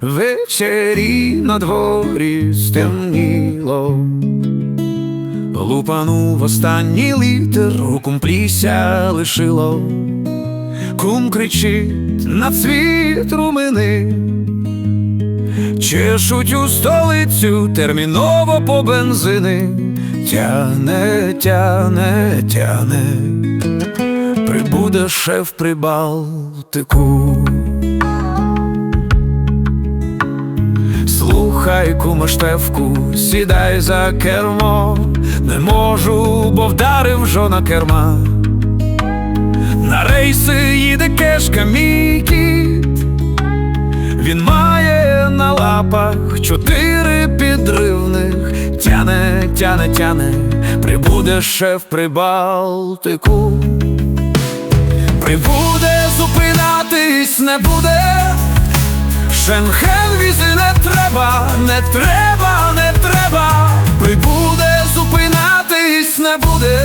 Ввечері на дворі стемніло. Лупанув останній літер, у кумпліся лишило. Кум кричить на цвіт румини. Чешуть у столицю терміново по бензини. Тяне, тяне, тяне, прибуде шеф при Балтику. Слухай, сідай за кермо, не можу, бо вдарив жона керма. На рейси їде кешка мій кіт. Він має на лапах чотири підривних. Тяне, тяне, тяне, прибуде шеф при Балтику. Прибуде, зупинатись не буде. Шенген візи не треба, не треба, не треба. Прибуде, зупинатись не буде.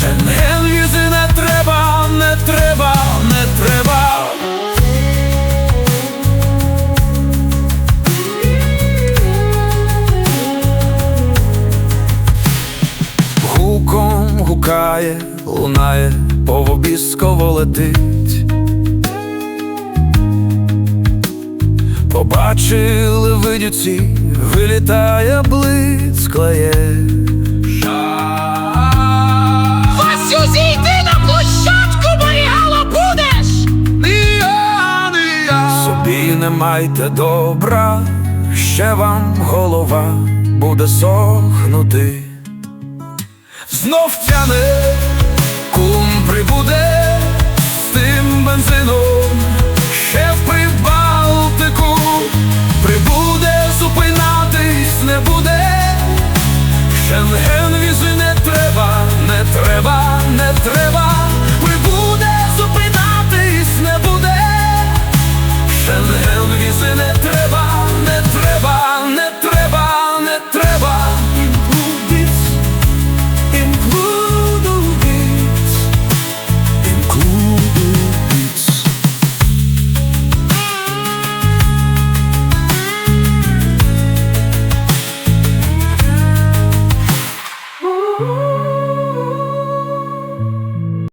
Шенген візи не треба, не треба, не треба. Гуком гукає, лунає, повобісково летить. Побачили видюці, вилітає блиц клеє. Васю, зійди на площадку, Маріало, будеш! Собі не майте добра, ще вам голова буде сохнути. Знов тяне, кум прибуде. Ген, візи не треба, не треба, не треба.